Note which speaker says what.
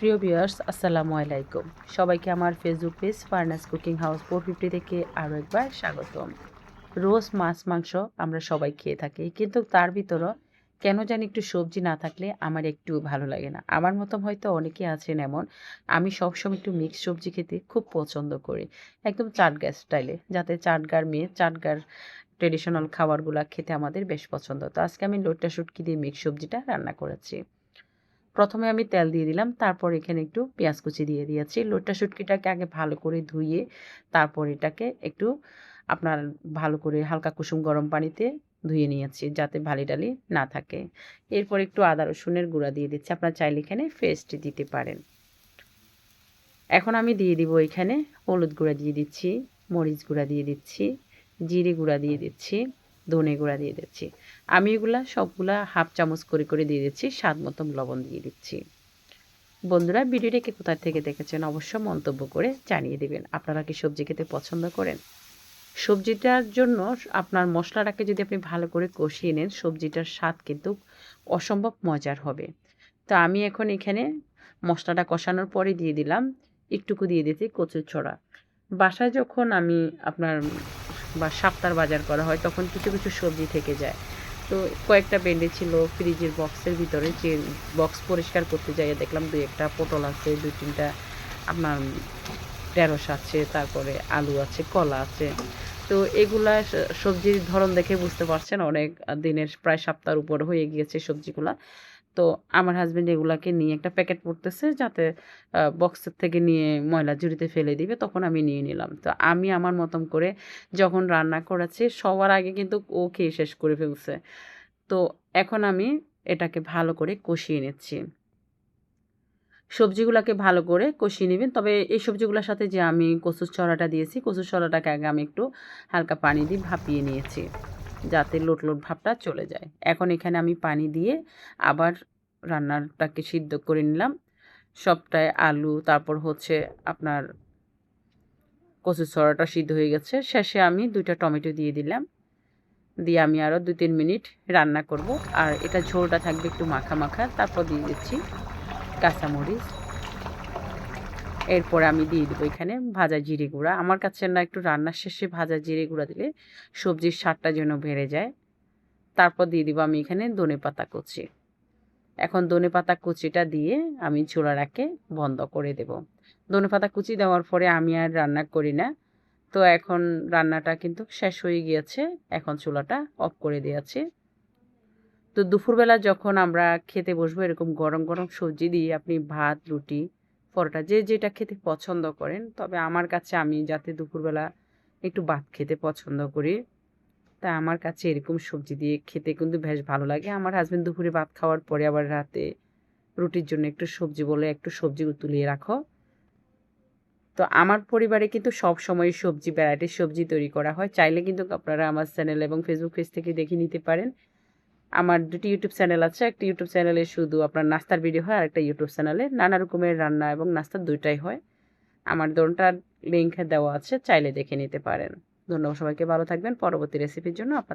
Speaker 1: প্রিয় ভিউয়ার্স, আসসালামু আলাইকুম। সবাইকে আমার Facebook page Farnaz cooking house four fifty থেকে আরও একবার স্বাগতম। রোজ মাছ, মাংস আমরা সবাই খেয়ে থাকি, কিন্তু তার ভিতরও কেন জানি একটু সবজি না থাকলে আমার একটু ভালো লাগে না। আমার মতন হয়তো অনেকে আছেন এমন, আমি সবসময় একটু মিক্স সবজি খেতে খুব পছন্দ করি। একদম চাটগার স্টাইলে যাতে চাটগার মেয়ে চাটগার ট্রেডিশনাল খাবারগুলো খেতে আমাদের বেশ পছন্দ। তো আজকে আমি লোটটা শুটকি দিয়ে মিক্স সবজিটা রান্না করেছি। প্রথমে আমি তেল দিয়ে দিলাম, তারপর এখানে একটু পেঁয়াজ কুচি দিয়ে দিয়েছি। লোটটা শুটকিটাকে আগে ভালো করে ধুয়ে, তারপর এটাকে একটু আপনার ভালো করে হালকা কুসুম গরম পানিতে ধুয়ে নিয়েছি, যাতে ভালি ডালি না থাকে। এরপর একটু আদা, রসুনের গুঁড়া দিয়ে দিচ্ছি। আপনার চাইলে এখানে পেস্ট দিতে পারেন। এখন আমি দিয়ে দিব এখানে হলুদ গুঁড়া দিয়ে দিচ্ছি, মরিচ গুঁড়া দিয়ে দিচ্ছি, জিরে গুঁড়া দিয়ে দিচ্ছি। ধনে গুঁড়া দিয়ে দিচ্ছি। আমি এগুলা সবগুলা হাফ চামচ করে করে দিয়ে দিচ্ছি, স্বাদ মতন লবণ দিয়ে দিচ্ছি। বন্ধুরা ভিডিওটাকে কোথায় থেকে দেখেছেন অবশ্য মন্তব্য করে জানিয়ে দেবেন। আপনারা কি সবজি খেতে পছন্দ করেন? সবজিটার জন্য আপনার মশলাটাকে যদি আপনি ভালো করে কষিয়ে নেন, সবজিটার স্বাদ কিন্তু অসম্ভব মজার হবে। তো আমি এখন এখানে মশলাটা কষানোর পরে দিয়ে দিলাম, একটুকু দিয়ে দিচ্ছি কচুর ছড়া। বাসায় যখন আমি আপনার বা সাপ্তার বাজার করা হয়, তখন কিছু কিছু সবজি থেকে যায়। তো কয়েকটা বেন্ডে ছিল ফ্রিজের বক্সের ভিতরে যে বক্স পরিষ্কার করতে যাই দেখলাম দুই একটা পটল আছে, দুই তিনটা আপনার ঢেঁড়স আছে, তারপরে আলু আছে, কলা আছে। তো এগুলা সবজির ধরন দেখে বুঝতে পারছেন, অনেক দিনের প্রায় সপ্তাহের উপর হয়ে গিয়েছে সবজিগুলা। তো আমার হাজব্যান্ড এগুলাকে নিয়ে একটা প্যাকেট পড়তেছে যাতে বক্সের থেকে নিয়ে ময়লা ঝুড়িতে ফেলে দিবে, তখন আমি নিয়ে নিলাম। তো আমি আমার মতন করে যখন রান্না করেছি, সবার আগে কিন্তু ও খেয়ে শেষ করে ফেলছে। তো এখন আমি এটাকে ভালো করে কষিয়ে নিচ্ছি। সবজিগুলোকে ভালো করে কষিয়ে নেবেন। তবে এই সবজিগুলোর সাথে যে আমি কচুর ছড়াটা দিয়েছি, কচুর ছড়াটাকে আগে আমি একটু হালকা পানি দিয়ে ভাপিয়ে নিয়েছি। যাতে লোট লোট ভাবটা চলে যায়। এখন এখানে আমি পানি দিয়ে আবার রান্নাটাকে সিদ্ধ করে নিলাম। সবটায় আলু, তারপর হচ্ছে আপনার কচু ছড়াটা সিদ্ধ হয়ে গেছে। শেষে আমি দুইটা টমেটো দিয়ে দিলাম। দিয়ে আমি আরও দু তিন মিনিট রান্না করব। আর এটা ঝোলটা থাকবে একটু মাখা মাখা। তারপর দিয়ে দিচ্ছি কাঁচামরিচ। এরপর আমি দিয়ে দেবো এখানে ভাজা জিরে গুঁড়া। আমার কাছে না একটু রান্নার শেষে ভাজা জিরে গুঁড়া দিলে সবজির স্বাদটা যেন বেড়ে যায়। তারপর দিয়ে দিব আমি এখানে ধনে পাতা কুচি। এখন ধনে পাতা কুচিটা দিয়ে আমি চুলাটাকে বন্ধ করে দেব। ধনে পাতা কুচি দেওয়ার পরে আমি আর রান্না করি না। তো এখন রান্নাটা কিন্তু শেষ হয়ে গিয়েছে। এখন চুলাটা অফ করে দিয়েছি। তো দুপুরবেলা যখন আমরা খেতে বসবো এরকম গরম গরম সবজি দিয়ে আপনি ভাত, রুটি পরোটা। যে যেটা খেতে পছন্দ করেন, তবে আমার কাছে আমি যাতে দুপুরবেলা একটু ভাত খেতে পছন্দ করি, তা আমার কাছে এরকম সবজি দিয়ে খেতে কিন্তু বেশ ভালো লাগে। আমার হাজব্যান্ড দুপুরে ভাত খাওয়ার পরে আবার রাতে রুটির জন্য একটু সবজি বলে একটু সবজি তুলিয়ে রাখো। তো আমার পরিবারে কিন্তু সব সময় সবজি ভ্যারাইটির সবজি তৈরি করা হয়। চাইলে কিন্তু আপনারা আমার চ্যানেল এবং ফেসবুক পেজ থেকে দেখে নিতে পারেন। আমার দুটি ইউটিউব চ্যানেল আছে। একটা ইউটিউব চ্যানেলে শুধু আপনার নাস্তার ভিডিও হয় আর একটা ইউটিউব চ্যানেলে নানা রকমের রান্না এবং নাস্তা দুইটাই হয়। আমার দোনটার লিঙ্ক দেওয়া আছে, চাইলে দেখে নিতে পারেন। ধন্যবাদ সবাইকে, ভালো থাকবেন। পরবর্তী রেসিপির জন্য আপনার